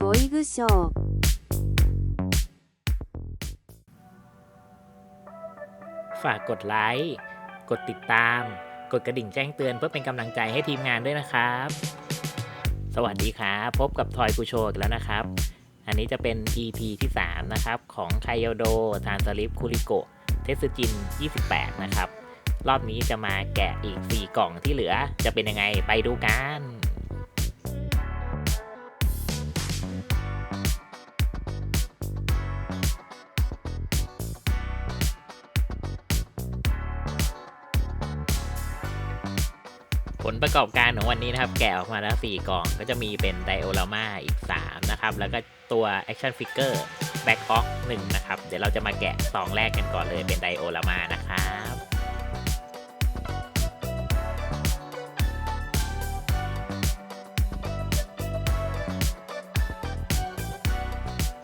トイグショーฝากกดไลค์ กดติดตาม กดกระดิ่งแจ้งเตือนเพื่อเป็นกำลังใจให้ทีมงานด้วยนะครับ สวัสดีครับพบกับทอยกูโชอีกแล้วนะครับ อันนี้จะเป็น EP ที่ 3 นะครับ ของไคโยโดทานสลิปคูริโกเทสจิน 28 นะครับ รอบนี้จะมาแกะอีก 4 กล่องที่เหลือจะเป็นยังไงไปดูกัน ลประกอบการของวันนี้นะครับ แกะออกมาแล้ว 4 กล่อง ก็จะมีเป็นไดโอลามาอีก 3 นะครับ แล้วก็ตัว Action Figure Back o x 1นะครับ เดี๋ยวเราจะมาแกะซองแรกกันก่อนเลยเป็นไดโอลามานะครับ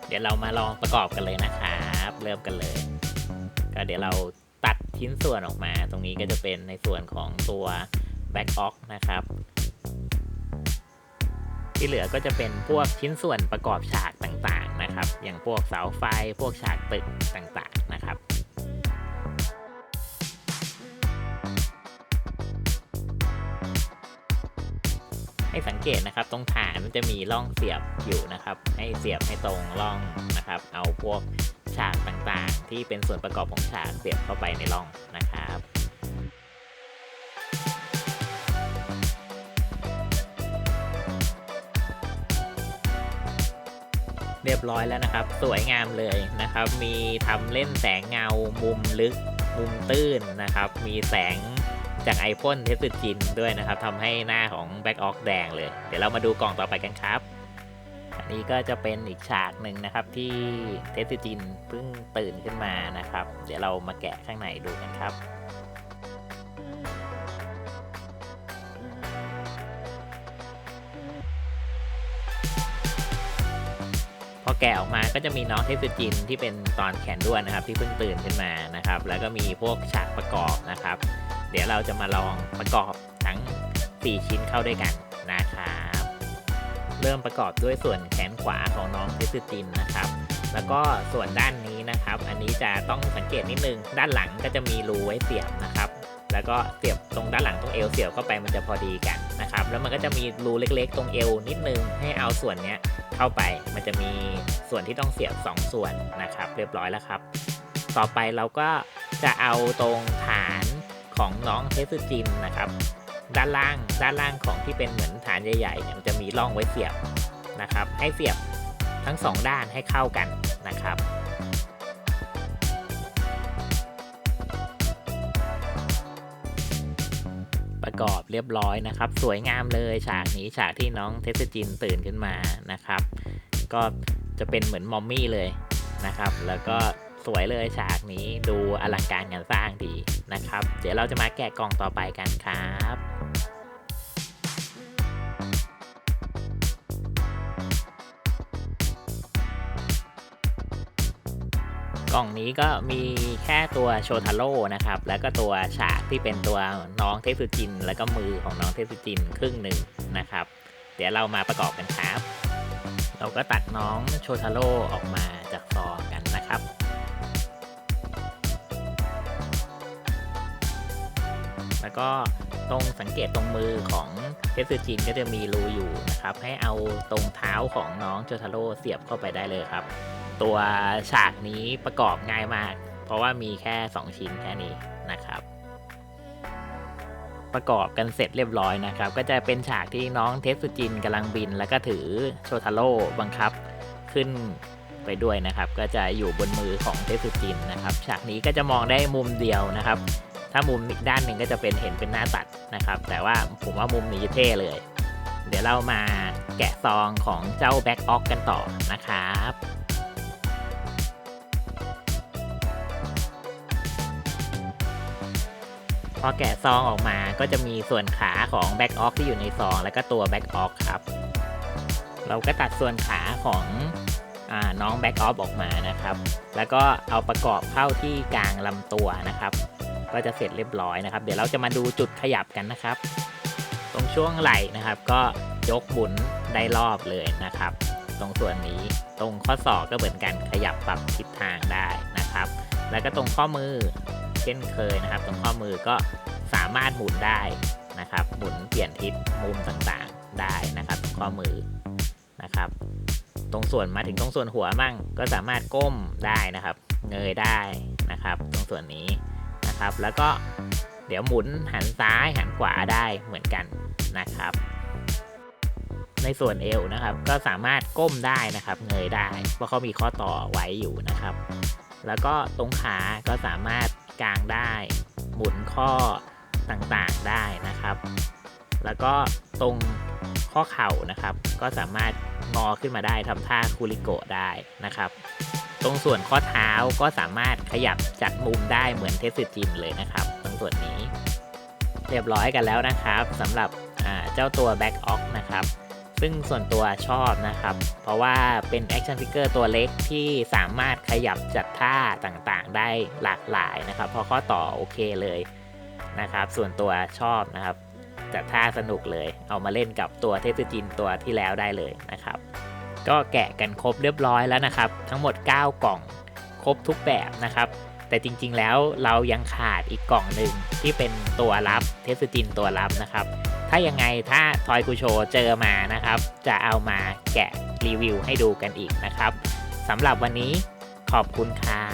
เดี๋ยวเรามาลองประกอบกันเลยนะครับ เริ่มกันเลย ก็เดี๋ยวเราตัดชิ้นส่วนออกมา ตรงนี้ก็จะเป็นในส่วนของตัว Back o x นะครับ ที่เหลือก็จะเป็นพวกชิ้นส่วนประกอบฉากต่างๆนะครับ อย่างพวกเสาไฟพวกฉากตึกต่างๆนะครับให้สังเกตนะครับตรงฐานมันจะมีร่องเสียบอยู่นะครับ ให้เสียบให้ตรงร่องนะครับ เอาพวกฉากต่างๆ ที่เป็นส่วนประกอบของฉากเสียบเข้าไปในร่องนะครับ เรียบร้อยแล้วนะครับ สวยงามเลยนะครับ มีทำเล่นแสงเงา มุมลึก มุมตื้นนะครับ มีแสงจากไอพ่นเทสจินด้วยนะครับทำให้หน้าของแบ็กออกแดงเลย เดี๋ยวเรามาดูกล่องต่อไปกันครับ อันนี้ก็จะเป็นอีกฉากหนึ่งนะครับที่เทสจินเพิ่งตื่นขึ้นมานะครับ เดี๋ยวเรามาแกะข้างในดูกันครับ พอแกะออกมาก็จะมีน้องเทสจินที่เป็นตอนแขนด้วนนะครับ ที่เพิ่งตื่นขึ้นมานะครับ แล้วก็มีพวกฉากประกอบนะครับ เดี๋ยวเราจะมาลองประกอบทั้ง 4 ชิ้นเข้าด้วยกันนะครับ เริ่มประกอบด้วยส่วนแขนขวาของน้องเทสจินนะครับ แล้วก็ส่วนด้านนี้นะครับ อันนี้จะต้องสังเกตนิดนึง ด้านหลังก็จะมีรูไว้เสียบนะครับแล้วก็เสียบตรงด้านหลังตรงเอวเสียบเข้าไปมันจะพอดีกันนะครับ แล้วมันก็จะมีรูเล็กๆ ตรงเอวนิดนึงให้เอาส่วนเนี้ย เข้าไปมันจะมีส่วนที่ต้องเสียบ 2 ส่วนนะครับ เรียบร้อยแล้วครับ ต่อไปเราก็จะเอาตรงฐานของน้องเทสจินนะครับ ด้านล่างด้านล่างของที่เป็นเหมือนฐานใหญ่ๆเนี่ยมันจะมีร่องไว้เสียบนะครับ ให้เสียบทั้งสองด้านให้เข้ากันนะครับ ประกอบเรียบร้อยนะครับ สวยงามเลยฉากนี้ฉากที่น้องเทสจินตื่นขึ้นมานะครับ ก็จะเป็นเหมือนมอมมี่เลยนะครับ แล้วก็สวยเลยฉากนี้ดูอลังการงานสร้างดีนะครับ เดี๋ยวเราจะมาแกะกล่องต่อไปกันครับ กล่องนี้ก็มีแค่ตัวโชทาโร่นะครับ แล้วก็ตัวฉากที่เป็นตัวน้องเทสุจิน แล้วก็มือของน้องเทสุจินครึ่งหนึ่งนะครับ เดี๋ยวเรามาประกอบกันครับ เราก็ตัดน้องโชทาโร่ออกมาจากซองกันนะครับแล้วก็ตรงสังเกตตรงมือของเทสจินก็จะมีรูอยู่นะครับ ให้เอาตรงเท้าของน้องโชทาโร่เสียบเข้าไปได้เลยครับ ตัวฉากนี้ประกอบง่ายมาก เพราะว่ามีแค่ 2 ชิ้นแค่นี้นะครับ ประกอบกันเสร็จเรียบร้อยนะครับ ก็จะเป็นฉากที่น้องเทสจินกำลังบิน แล้วก็ถือโชทาโร่บังคับขึ้นไปด้วยนะครับ ก็จะอยู่บนมือของเทสจินนะครับ ฉากนี้ก็จะมองได้มุมเดียวนะครับ ถ้ามุมอีกด้านหนึ่งก็จะเป็นเห็นเป็นหน้าตัดนะครับ แต่ว่าผมว่ามุมนี้เท่เลย เดี๋ยวเรามาแกะซองของเจ้าแบ็กออกกันต่อนะครับ อแกะซองออกมาก็จะมีส่วนขาของแบ็กออกที่อยู่ในซอง แล้วก็ตัวแบ็กออกครับ เราก็ตัดส่วนขาของอน้องแบ็กออฟออกมานะครับ แล้วก็เอาประกอบเข้าที่กลางลำตัวนะครับ ก็จะเสร็จเรียบร้อยนะครับ เดี๋ยวเราจะมาดูจุดขยับกันนะครับ ตรงช่วงไหล่นะครับ ก็ยกหมุนได้รอบเลยนะครับ ตรงส่วนนี้ตรงข้อศอกก็เหมือนกันขยับปรับทิศทางได้นะครับ แล้วก็ตรงข้อมือ เช่นเคยนะครับ ตรงข้อมือก็สามารถหมุนได้นะครับหมุนเปลี่ยนทิศมุมต่างๆได้นะครับตรงข้อมือนะครับ ตรงส่วนมาถึงตรงส่วนหัวมั่งก็สามารถก้มได้นะครับ เงยได้นะครับ ตรงส่วนนี้นะครับ แล้วก็เดี๋ยวหมุนหันซ้ายหันขวาได้เหมือนกันนะครับ ในส่วนเอวนะครับก็สามารถก้มได้นะครับ เงยได้เพราะเขามีข้อต่อไว้อยู่นะครับ แล้วก็ตรงขาก็สามารถ กางได้ หมุนข้อต่างๆได้นะครับ แล้วก็ตรงข้อเข่านะครับ ก็สามารถงอขึ้นมาได้ทำท่าคูริโกะได้นะครับ ตรงส่วนข้อเท้าก็สามารถขยับจัดมุมได้เหมือนเทสจินเลยนะครับ ตรงส่วนนี้ เรียบร้อยกันแล้วนะครับสำหรับเจ้าตัว Back o อกนะครับ ซึ่งส่วนตัวชอบนะครับ เพราะว่าเป็นแอคชั่นฟิกเกอร์ตัวเล็กที่สามารถขยับจัดท่าต่างๆ ได้หลากหลายนะครับพราะข้อต่อโอเคเลยนะครับ ส่วนตัวชอบนะครับ จัดท่าสนุกเลย เอามาเล่นกับตัวเทสจินตัวที่แล้วได้เลยนะครับ ก็แกะกันครบเรียบร้อยแล้วนะครับ ทั้งหมด 9 กล่องครบทุกแบบนะครับแต่จริงๆ แล้วเรายังขาดอีกกล่องหนึ่งที่เป็นตัวรับเทสจินตัวรับนะครับ ถ้ายังไงถ้าทอยกูโชเจอมานะครับ จะเอามาแกะรีวิวให้ดูกันอีกนะครับสำหรับวันนี้ขอบคุณครับ